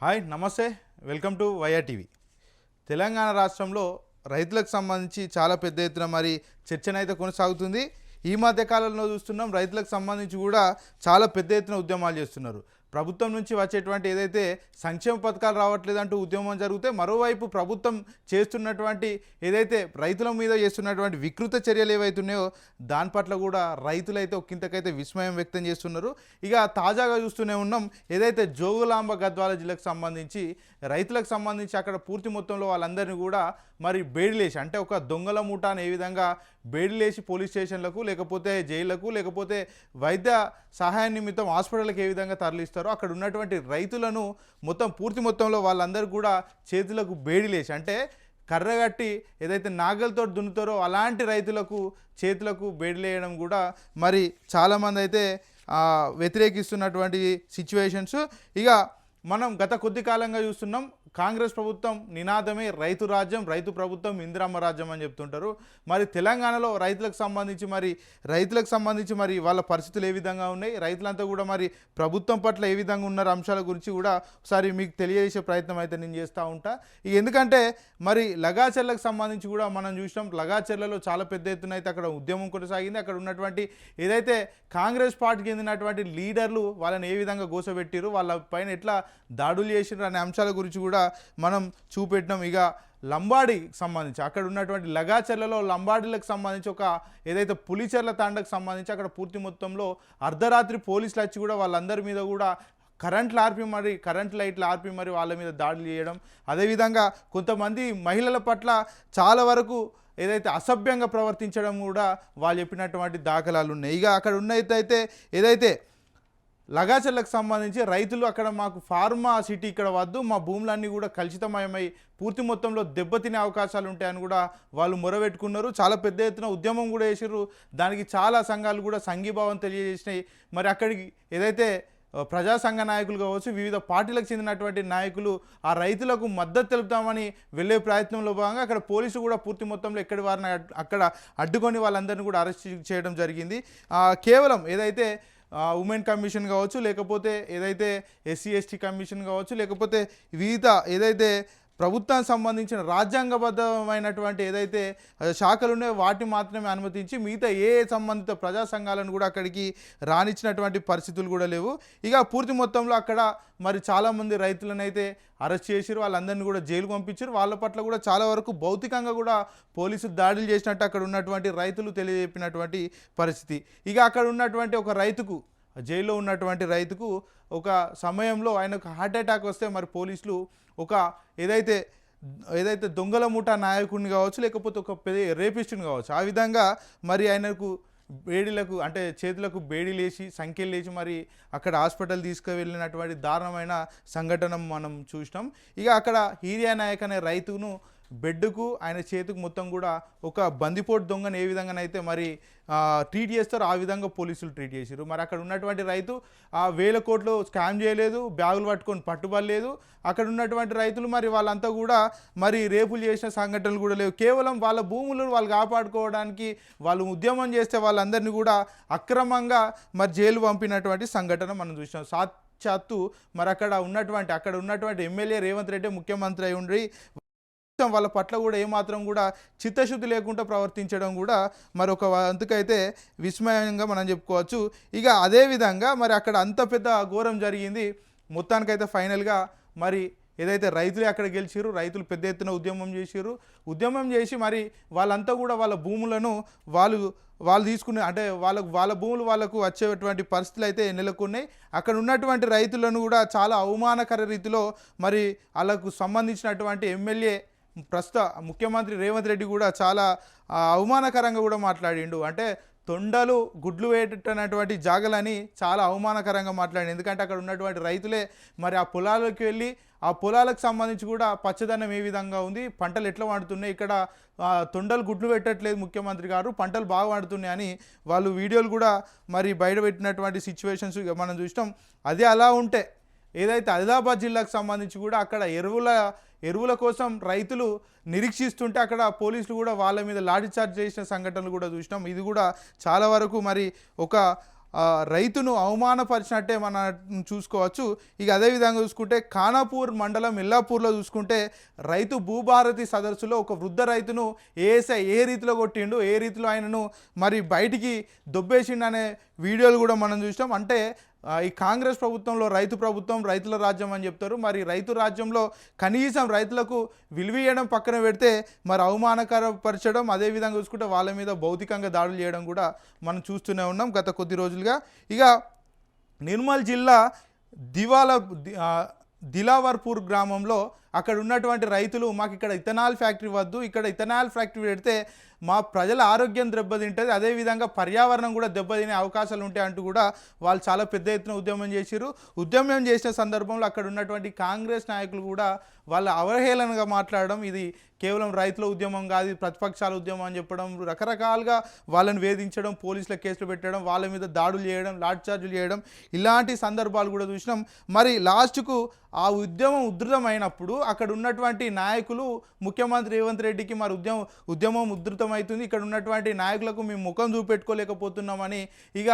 Hi నమస్తే. Welcome to YR TV. Telangana రాష్ట్రంలో రైతులకు సంబంధించి చాలా పెద్ద ఎత్తున మరి చర్చనైతే కొనసాగుతుంది. ఈ మధ్య కాలంలో చూస్తున్నాం రైతులకు సంబంధించి కూడా చాలా పెద్ద ఎత్తున ఉద్యమాలు చేస్తున్నారు. ప్రభుత్వం నుంచి వచ్చేటువంటి ఏదైతే సంక్షేమ పథకాలు రావట్లేదంటూ ఉద్యమం జరిగితే మరోవైపు ప్రభుత్వం చేస్తున్నటువంటి ఏదైతే రైతుల మీద చేస్తున్నటువంటి వికృత చర్యలు ఏవైతున్నాయో దాని పట్ల కూడా రైతులైతే ఒక్కింతకైతే విస్మయం వ్యక్తం చేస్తున్నారు. ఇక తాజాగా చూస్తూనే ఉన్నాం ఏదైతే జోగులాంబ గద్వాల జిల్లాకు సంబంధించి రైతులకు సంబంధించి అక్కడ పూర్తి మొత్తంలో వాళ్ళందరినీ కూడా మరి బేడిలేసి అంటే ఒక దొంగల ముఠాను ఏ విధంగా బేడిలేసి పోలీస్ స్టేషన్లకు లేకపోతే జైళ్ళకు లేకపోతే వైద్య సహాయం నిమిత్తం హాస్పిటల్కి ఏ విధంగా తరలిస్తారు అక్కడ ఉన్నటువంటి రైతులను మొత్తం పూర్తి మొత్తంలో వాళ్ళందరూ కూడా చేతులకు బేడిలేసి అంటే కర్రగట్టి ఏదైతే నాగలతో దున్నుతారో అలాంటి రైతులకు చేతులకు బేడిలేయడం కూడా మరి చాలామంది అయితే వ్యతిరేకిస్తున్నటువంటి సిచ్యువేషన్స్ ఇక మనం గత కొద్ది కాలంగా చూస్తున్నాం కాంగ్రెస్ ప్రభుత్వం నినాదమే రైతు రాజ్యం రైతు ప్రభుత్వం ఇందిరమ్మ రాజ్యం అని చెప్తుంటారు. మరి తెలంగాణలో రైతులకు సంబంధించి మరి రైతులకు సంబంధించి మరి వాళ్ళ పరిస్థితులు ఏ విధంగా ఉన్నాయి? రైతులంతా కూడా మరి ప్రభుత్వం పట్ల ఏ విధంగా ఉన్నారు? అంశాల గురించి కూడా ఒకసారి మీకు తెలియజేసే ప్రయత్నం అయితే నేను చేస్తూ ఉంటా. ఇక ఎందుకంటే మరి లగాచర్లకు సంబంధించి కూడా మనం చూసినాం. లగాచెర్లలో చాలా పెద్ద ఎత్తున అయితే అక్కడ ఉద్యమం కొనసాగింది. అక్కడ ఉన్నటువంటి ఏదైతే కాంగ్రెస్ పార్టీకి చెందినటువంటి లీడర్లు వాళ్ళని ఏ విధంగా గోసపెట్టిరు వాళ్ళ పైన ఎట్లా దాడులు చేసినారు అనే అంశాల గురించి కూడా మనం చూపెట్టినాం. ఇక లంబాడికి సంబంధించి అక్కడ ఉన్నటువంటి లగాచెర్లలో లంబాడీలకు సంబంధించి ఒక ఏదైతే పులిచెర్ల తాండకు సంబంధించి అక్కడ పూర్తి మొత్తంలో అర్ధరాత్రి పోలీసులు వచ్చి కూడా వాళ్ళందరి మీద కూడా కరెంట్లు ఆర్పి మరి కరెంట్ లైట్లు ఆర్పి మరి వాళ్ళ మీద దాడులు చేయడం. అదేవిధంగా కొంతమంది మహిళల పట్ల చాలా వరకు ఏదైతే అసభ్యంగా ప్రవర్తించడం కూడా వాళ్ళు చెప్పినటువంటి దాఖలాలు ఉన్నాయి. ఇక అక్కడ ఉన్నదైతే ఏదైతే లగాచర్లకు సంబంధించి రైతులు అక్కడ మాకు ఫార్మా సిటీ ఇక్కడ వద్దు మా భూములన్నీ కూడా కలుషితమయమై పూర్తి మొత్తంలో దెబ్బతినే అవకాశాలు ఉంటాయని కూడా వాళ్ళు మొరబెట్టుకున్నారు. చాలా పెద్ద ఎత్తున ఉద్యమం కూడా చేసారు దానికి చాలా సంఘాలు కూడా సంఘీభావం తెలియజేసినాయి. మరి అక్కడికి ఏదైతే ప్రజా సంఘ నాయకులు కావచ్చు వివిధ పార్టీలకు చెందినటువంటి నాయకులు ఆ రైతులకు మద్దతు తెలుపుతామని వెళ్ళే ప్రయత్నంలో భాగంగా అక్కడ పోలీసులు కూడా పూర్తి మొత్తంలో ఎక్కడి వారిని అక్కడ అడ్డుకొని వాళ్ళందరినీ కూడా అరెస్ట్ చేయడం జరిగింది. కేవలం ఏదైతే ఉమెన్ కమిషన్ కావచ్చు లేకపోతే ఏదైతే ఎస్సీ ఎస్టీ కమిషన్ కావచ్చు లేకపోతే వివిధ ఏదైతే ప్రభుత్వానికి సంబంధించిన రాజ్యాంగబద్ధమైనటువంటి ఏదైతే శాఖలు ఉన్నాయో వాటిని మాత్రమే అనుమతించి మిగతా ఏ సంబంధిత ప్రజా సంఘాలను కూడా అక్కడికి రానిచ్చినటువంటి పరిస్థితులు కూడా లేవు. ఇక పూర్తి మొత్తంలో అక్కడ మరి చాలామంది రైతులను అయితే అరెస్ట్ చేసిరు వాళ్ళందరినీ కూడా జైలు పంపించారు వాళ్ళ పట్ల కూడా చాలా వరకు భౌతికంగా కూడా పోలీసులు దాడులు చేసినట్టు అక్కడ ఉన్నటువంటి రైతులు తెలియజెప్పినటువంటి పరిస్థితి. ఇక అక్కడ ఉన్నటువంటి ఒక రైతుకు జైల్లో ఉన్నటువంటి రైతుకు ఒక సమయంలో ఆయనకు హార్ట్ అటాక్ వస్తే మరి పోలీసులు ఒక ఏదైతే ఏదైతే దొంగల ముఠా నాయకుడిని కావచ్చు లేకపోతే ఒక పెద్ద రేపిస్టుని కావచ్చు ఆ విధంగా మరి ఆయనకు బేడీలకు అంటే చేతులకు బేడీలేసి సంఖ్యలు లేచి మరి అక్కడ హాస్పిటల్ తీసుకువెళ్ళినటువంటి దారుణమైన సంఘటన మనం చూసినాం. ఇక అక్కడ హీరియా నాయక్ అనే రైతును బెడ్కు ఆయన చేతికి మొత్తం కూడా ఒక బందిపోటు దొంగను ఏ విధంగానైతే మరి ట్రీట్ చేస్తారో ఆ విధంగా పోలీసులు ట్రీట్ చేశారు మరి అక్కడ ఉన్నటువంటి రైతు ఆ వేల కోట్లు స్కామ్ చేయలేదు బ్యాగులు పట్టుకొని పట్టుబడలేదు. అక్కడ ఉన్నటువంటి రైతులు మరి వాళ్ళంతా కూడా మరి రేపులు చేసిన సంఘటనలు కూడా లేవు. కేవలం వాళ్ళ భూములను వాళ్ళు కాపాడుకోవడానికి వాళ్ళు ఉద్యమం చేస్తే వాళ్ళందరినీ కూడా అక్రమంగా మరి జైలు పంపినటువంటి సంఘటన మనం చూసాం సాక్షాత్తు మరి అక్కడ ఉన్నటువంటి అక్కడ ఉన్నటువంటి ఎమ్మెల్యే రేవంత్ రెడ్డి ముఖ్యమంత్రి అయి ఉండి మొత్తం వాళ్ళ పట్ల కూడా ఏమాత్రం కూడా చిత్తశుద్ధి లేకుండా ప్రవర్తించడం కూడా మరొక అందుకైతే విస్మయంగా మనం చెప్పుకోవచ్చు. ఇక అదే విధంగా మరి అక్కడ అంత పెద్ద ఘోరం జరిగింది. మొత్తానికైతే ఫైనల్గా మరి ఏదైతే రైతులే అక్కడ గెలిచారు రైతులు పెద్ద ఎత్తున ఉద్యమం చేశారు ఉద్యమం చేసి మరి వాళ్ళంతా కూడా వాళ్ళ భూములను వాళ్ళు వాళ్ళు తీసుకునే అంటే వాళ్ళకు వాళ్ళ భూములు వాళ్ళకు వచ్చేటువంటి పరిస్థితులు అయితే నెలకొన్నాయి. అక్కడ ఉన్నటువంటి రైతులను కూడా చాలా అవమానకర రీతిలో మరి వాళ్ళకు సంబంధించినటువంటి ఎమ్మెల్యే ప్రస్తుత ముఖ్యమంత్రి రేవంత్ రెడ్డి కూడా చాలా అవమానకరంగా కూడా మాట్లాడిండు. అంటే తొండలు గుడ్లు వేటటువంటి జాగలని చాలా అవమానకరంగా మాట్లాడింది ఎందుకంటే అక్కడ ఉన్నటువంటి రైతులే మరి ఆ పొలాలకు వెళ్ళి ఆ పొలాలకు సంబంధించి కూడా పచ్చదనం ఏ విధంగా ఉంది పంటలు ఎట్లా వండుతున్నాయి ఇక్కడ తొండలు గుడ్లు పెట్టట్లేదు ముఖ్యమంత్రి గారు పంటలు బాగా వండుతున్నాయి అని వాళ్ళు వీడియోలు కూడా మరి బయట పెట్టినటువంటి సిచ్యువేషన్స్ మనం చూసినాం. అదే అలా ఉంటే ఏదైతే ఆదిలాబాద్ జిల్లాకు సంబంధించి కూడా అక్కడ ఎరువుల ఎరువుల కోసం రైతులు నిరీక్షిస్తుంటే అక్కడ పోలీసులు కూడా వాళ్ళ మీద లాఠీచార్జ్ చేసిన సంఘటనలు కూడా చూసినాం. ఇది కూడా చాలా వరకు మరి ఒక రైతును అవమానపరిచినట్టే మనం చూసుకోవచ్చు. ఇక అదేవిధంగా చూసుకుంటే ఖానాపూర్ మండలం ఇల్లాపూర్లో చూసుకుంటే రైతు భూభారతి సదస్సులో ఒక వృద్ధ రైతును ఏసై ఏ రీతిలో కొట్టిండు ఏ రీతిలో ఆయనను మరి బయటికి దొబ్బేసిండు అనే వీడియోలు కూడా మనం చూసినాం. అంటే ఈ కాంగ్రెస్ ప్రభుత్వంలో రైతు ప్రభుత్వం రైతుల రాజ్యం అని చెప్తారు. మరి రైతు రాజ్యంలో కనీసం రైతులకు విలువీయడం పక్కన పెడితే మరి అవమానకరపరచడం అదేవిధంగా చూసుకుంటే వాళ్ళ మీద భౌతికంగా దాడులు చేయడం కూడా మనం చూస్తూనే ఉన్నాం గత కొద్ది రోజులుగా. ఇక నిర్మల్ జిల్లా దివాల దిలావర్పూర్ గ్రామంలో అక్కడ ఉన్నటువంటి రైతులు మాకు ఇక్కడ ఇథనాల్ ఫ్యాక్టరీ వద్దు ఇక్కడ ఇథనాల్ ఫ్యాక్టరీ పెడితే మా ప్రజల ఆరోగ్యం దెబ్బతింటుంది అదేవిధంగా పర్యావరణం కూడా దెబ్బతినే అవకాశాలు ఉంటాయి అంటూ కూడా వాళ్ళు చాలా పెద్ద ఎత్తున ఉద్యమం చేశారు ఉద్యమం చేసిన సందర్భంలో అక్కడ ఉన్నటువంటి కాంగ్రెస్ నాయకులు కూడా వాళ్ళ అవహేళనగా మాట్లాడడం ఇది కేవలం రైతుల ఉద్యమం కాదు ప్రతిపక్షాల ఉద్యమం అని చెప్పడం రకరకాలుగా వాళ్ళని వేధించడం పోలీసుల కేసులు పెట్టడం వాళ్ళ మీద దాడులు చేయడం లాఠీ చార్జీలు చేయడం ఇలాంటి సందర్భాలు కూడా చూసినాం. మరి లాస్ట్కు ఆ ఉద్యమం ఉధృతమైనప్పుడు అక్కడ ఉన్నటువంటి నాయకులు ముఖ్యమంత్రి రేవంత్ రెడ్డికి మరి ఉద్యమం ఉద్యమం ఉధృతమవుతుంది ఇక్కడ ఉన్నటువంటి నాయకులకు మేము ముఖం చూపెట్టుకోలేకపోతున్నామని. ఇక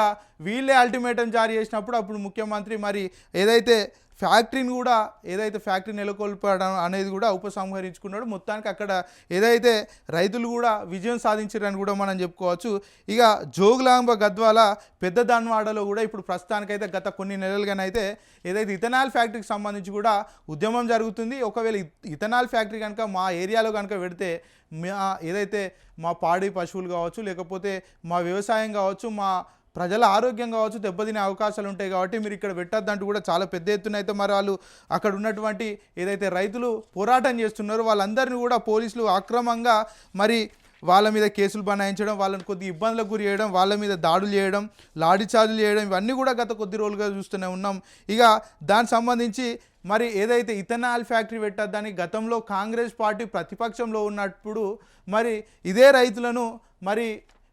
వీళ్ళే అల్టిమేటం జారీ చేసినప్పుడు అప్పుడు ముఖ్యమంత్రి మరి ఏదైతే ఫ్యాక్టరీని కూడా ఏదైతే ఫ్యాక్టరీ నెలకొల్పడం అనేది కూడా ఉపసంహరించుకున్నాడు. మొత్తానికి అక్కడ ఏదైతే రైతులు కూడా విజయం సాధించారని కూడా మనం చెప్పుకోవచ్చు. ఇక జోగులాంబ గద్వాల పెద్ద దాన్వాడలో కూడా ఇప్పుడు ప్రస్తుతానికైతే గత కొన్ని నెలలుగానైతే ఏదైతే ఇథనాల్ ఫ్యాక్టరీకి సంబంధించి కూడా ఉద్యమం జరుగుతుంది. ఒకవేళ ఇథనాల్ ఫ్యాక్టరీ కనుక మా ఏరియాలో కనుక పెడితే మా ఏదైతే మా పాడి పశువులు కావచ్చు లేకపోతే మా వ్యవసాయం కావచ్చు మా ప్రజల ఆరోగ్యం కావచ్చు దెబ్బతినే అవకాశాలు ఉంటాయి కాబట్టి మీరు ఇక్కడ పెట్టద్దంటూ కూడా చాలా పెద్ద ఎత్తున అయితే మరి వాళ్ళు అక్కడ ఉన్నటువంటి ఏదైతే రైతులు పోరాటం చేస్తున్నారో వాళ్ళందరినీ కూడా పోలీసులు అక్రమంగా మరి వాళ్ళ మీద కేసులు బనాయించడం వాళ్ళని కొద్ది ఇబ్బందులకు గురి చేయడం వాళ్ళ మీద దాడులు చేయడం లాఠీ చేయడం ఇవన్నీ కూడా గత కొద్ది రోజులుగా చూస్తూనే ఉన్నాం. ఇక దానికి సంబంధించి మరి ఏదైతే ఇథనాల్ ఫ్యాక్టరీ పెట్టద్దని గతంలో కాంగ్రెస్ పార్టీ ప్రతిపక్షంలో ఉన్నప్పుడు మరి ఇదే రైతులను మరి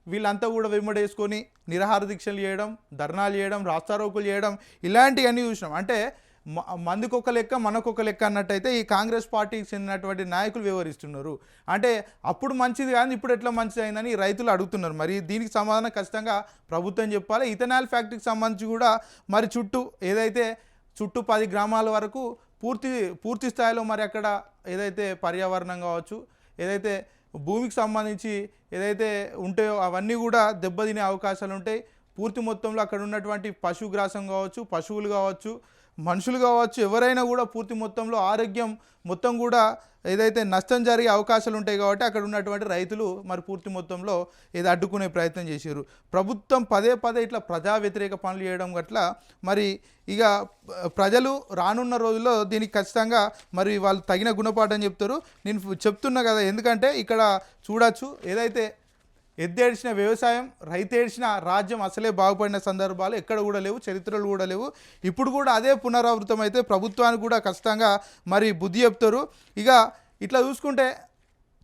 వీళ్ళంతా కూడా వెంబడేసుకొని నిరాహార దీక్షలు చేయడం ధర్నాలు చేయడం రాస్తారోకులు చేయడం ఇలాంటివన్నీ చూసినాం. అంటే మందికొక లెక్క మనకొక లెక్క అన్నట్టయితే ఈ కాంగ్రెస్ పార్టీకి చెందినటువంటి నాయకులు వివరిస్తున్నారు. అంటే అప్పుడు మంచిది కానీ ఇప్పుడు ఎట్లా మంచిది అయిందని రైతులు అడుగుతున్నారు. మరి దీనికి సమాధానం ఖచ్చితంగా ప్రభుత్వం చెప్పాలి. ఇథనాల్ ఫ్యాక్టరీకి సంబంధించి కూడా మరి చుట్టూ ఏదైతే చుట్టూ పది గ్రామాల వరకు పూర్తి పూర్తి స్థాయిలో మరి అక్కడ ఏదైతే పర్యావరణం కావచ్చు ఏదైతే భూమికి సంబంధించి ఏదైతే ఉంటాయో అవన్నీ కూడా దెబ్బతినే అవకాశాలు ఉంటాయి పూర్తి మొత్తంలో అక్కడ ఉన్నటువంటి పశుగ్రాసం కావచ్చు పశువులు కావచ్చు మనుషులు కావచ్చు ఎవరైనా కూడా పూర్తి మొత్తంలో ఆరోగ్యం మొత్తం కూడా ఏదైతే నష్టం జరిగే అవకాశాలు ఉంటాయి కాబట్టి అక్కడ ఉన్నటువంటి రైతులు మరి పూర్తి మొత్తంలో ఇది అడ్డుకునే ప్రయత్నం చేశారు. ప్రభుత్వం పదే పదే ఇట్లా ప్రజా వ్యతిరేక పనులు చేయడం గట్ల మరి ఇక ప్రజలు రానున్న రోజుల్లో దీనికి ఖచ్చితంగా మరి వాళ్ళు తగిన గుణపాఠం చెప్తారు. నేను చెప్తున్నా కదా ఎందుకంటే ఇక్కడ చూడొచ్చు ఏదైతే ఎద్దేడిచిన వ్యవసాయం రైతు రాజ్యం అసలే బాగుపడిన సందర్భాలు ఎక్కడ కూడా లేవు చరిత్రలు కూడా లేవు. ఇప్పుడు కూడా అదే పునరావృతం అయితే ప్రభుత్వానికి కూడా ఖచ్చితంగా మరి బుద్ధి చెప్తారు. ఇక ఇట్లా చూసుకుంటే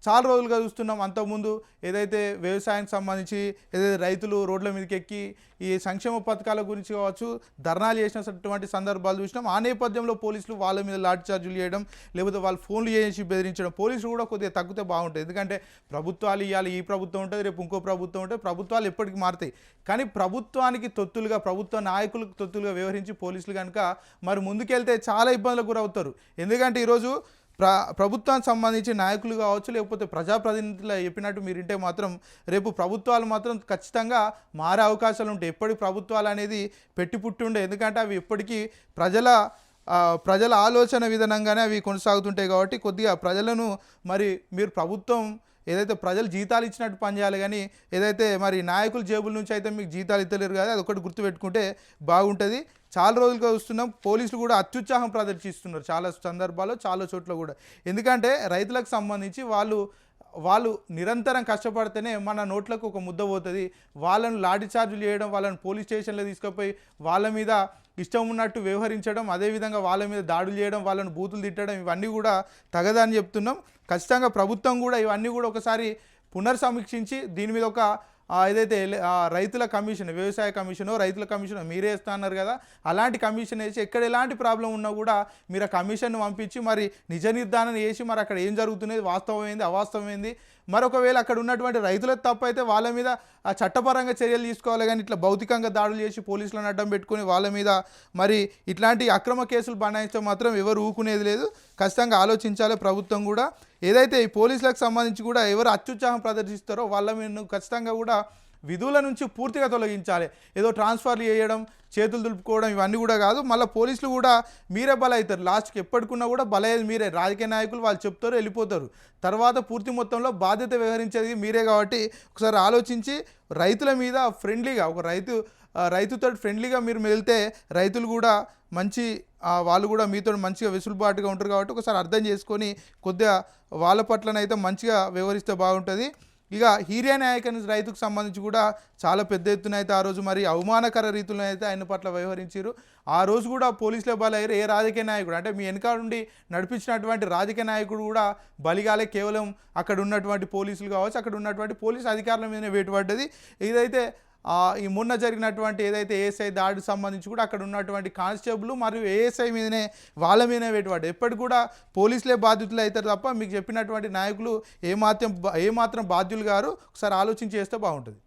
చాలా రోజులుగా చూస్తున్నాం. అంతకుముందు ఏదైతే వ్యవసాయానికి సంబంధించి ఏదైతే రైతులు రోడ్ల మీదకి ఎక్కి ఈ సంక్షేమ పథకాల గురించి కావచ్చు ధర్నాలు చేసినటువంటి సందర్భాలు చూసినాం. ఆ నేపథ్యంలో పోలీసులు వాళ్ళ మీద లాఠీ చార్జీలు చేయడం లేకపోతే వాళ్ళు ఫోన్లు చేసి బెదిరించడం పోలీసులు కూడా కొద్దిగా తగ్గితే బాగుంటుంది. ఎందుకంటే ప్రభుత్వాలు ఇవ్వాలి ఈ ప్రభుత్వం ఉంటుంది రేపు ఇంకో ప్రభుత్వం ఉంటుంది ప్రభుత్వాలు ఎప్పటికీ మారుతాయి. కానీ ప్రభుత్వానికి తొత్తులుగా ప్రభుత్వ నాయకులకు తొత్తులుగా వ్యవహరించి పోలీసులు కనుక మరి ముందుకెళ్తే చాలా ఇబ్బందులకు గురవుతారు. ఎందుకంటే ఈరోజు ప్ర ప్రభుత్వానికి సంబంధించి నాయకులు కావచ్చు లేకపోతే ప్రజాప్రతినిధులు చెప్పినట్టు మీరు వింటే మాత్రం రేపు ప్రభుత్వాలు మాత్రం ఖచ్చితంగా మారే అవకాశాలు ఉంటాయి. ఎప్పటికి ప్రభుత్వాలు అనేది పెట్టి పుట్టి ఉండే ఎందుకంటే అవి ఎప్పటికీ ప్రజల ప్రజల ఆలోచన విధానంగానే అవి కొనసాగుతుంటాయి కాబట్టి కొద్దిగా ప్రజలను మరి మీరు ప్రభుత్వం ఏదైతే ప్రజలు జీతాలు ఇచ్చినట్టు పనిచేయాలి కానీ ఏదైతే మరి నాయకుల జేబుల నుంచి అయితే మీకు జీతాలు ఇస్తలేరు కదా అది ఒకటి గుర్తుపెట్టుకుంటే బాగుంటుంది. చాలా రోజులుగా చూస్తున్నాం పోలీసులు కూడా అత్యుత్సాహం ప్రదర్శిస్తున్నారు చాలా సందర్భాల్లో చాలా చోట్ల కూడా. ఎందుకంటే రైతులకు సంబంధించి వాళ్ళు వాళ్ళు నిరంతరం కష్టపడితేనే మన నోట్లకు ఒక ముద్ద పోతుంది. వాళ్ళను లాఠీ చార్జీలు చేయడం వాళ్ళని పోలీస్ స్టేషన్లో తీసుకుపోయి వాళ్ళ మీద ఇష్టం ఉన్నట్టు వ్యవహరించడం అదేవిధంగా వాళ్ళ మీద దాడులు చేయడం వాళ్ళని బూతులు తిట్టడం ఇవన్నీ కూడా తగదని చెప్తున్నాం. ఖచ్చితంగా ప్రభుత్వం కూడా ఇవన్నీ కూడా ఒకసారి పునర్సమీక్షించి దీని మీద ఒక ఏదైతే రైతుల కమిషన్ వ్యవసాయ కమిషను రైతుల కమిషన్ మీరే ఇస్తా అన్నారు కదా అలాంటి కమిషన్ వేసి ఎక్కడ ఎలాంటి ప్రాబ్లం ఉన్నా కూడా మీరు ఆ కమిషన్ను పంపించి మరి నిజ నిర్ధారణ చేసి మరి అక్కడ ఏం జరుగుతున్నది వాస్తవం అవాస్తవమైంది అవాస్తవం ఏంది మరొకవేళ అక్కడ ఉన్నటువంటి రైతులకు తప్పు అయితే వాళ్ళ మీద ఆ చట్టపరంగా చర్యలు తీసుకోవాలి కానీ ఇట్లా భౌతికంగా దాడులు చేసి పోలీసులను అడ్డం పెట్టుకుని వాళ్ళ మీద మరి ఇట్లాంటి అక్రమ కేసులు బనాయిస్తే మాత్రం ఎవరు ఊకునేది లేదు. ఖచ్చితంగా ఆలోచించాలి ప్రభుత్వం కూడా. ఏదైతే ఈ పోలీసులకు సంబంధించి కూడా ఎవరు అత్యుత్సాహం ప్రదర్శిస్తారో వాళ్ళ మీద ఖచ్చితంగా కూడా విధుల నుంచి పూర్తిగా తొలగించాలి. ఏదో ట్రాన్స్ఫర్లు చేయడం చేతులు దులుపుకోవడం ఇవన్నీ కూడా కాదు. మళ్ళీ పోలీసులు కూడా మీరే బల అవుతారు లాస్ట్కి ఎప్పటికున్నా కూడా బలయ్యేది మీరే. రాజకీయ నాయకులు వాళ్ళు చెప్తారు వెళ్ళిపోతారు. తర్వాత పూర్తి మొత్తంలో బాధ్యత వ్యవహరించేది మీరే కాబట్టి ఒకసారి ఆలోచించి రైతుల మీద ఫ్రెండ్లీగా ఒక రైతు రైతుతో ఫ్రెండ్లీగా మీరు వెళ్తే రైతులు కూడా మంచి వాళ్ళు కూడా మీతో మంచిగా వెసులుబాటుగా ఉంటారు కాబట్టి ఒకసారి అర్థం చేసుకొని కొద్దిగా వాళ్ళ పట్లనైతే మంచిగా వ్యవహరిస్తే బాగుంటుంది. ఇక హీరియా నాయక్ అనే రైతుకు సంబంధించి కూడా చాలా పెద్ద ఎత్తున అయితే ఆ రోజు మరి అవమానకర రీతిలో అయితే ఆయన పట్ల వ్యవహరించారు ఆ రోజు కూడా పోలీసులే బలయ్యారు. ఏ రాజకీయ నాయకుడు? అంటే మీ వెనక నుండి నడిపించినటువంటి రాజకీయ నాయకుడు కూడా బలిగాలే కేవలం అక్కడ ఉన్నటువంటి పోలీసులు కావచ్చు అక్కడ ఉన్నటువంటి పోలీసు అధికారుల మీదనే వేటు పడ్డది ఇదైతే ఈ మొన్న జరిగినటువంటి ఏదైతే ఏఎస్ఐ దాడికి సంబంధించి కూడా అక్కడ ఉన్నటువంటి కానిస్టేబుల్ మరియు ఏఎస్ఐ మీదనే వాళ్ళ మీదనే పెట్టుబడి ఎప్పటి కూడా పోలీసులే బాధ్యతలు అవుతారు తప్ప మీకు చెప్పినటువంటి నాయకులు ఏమాత్రం ఏమాత్రం బాధ్యులు గారు ఒకసారి ఆలోచన చేస్తే బాగుంటుంది.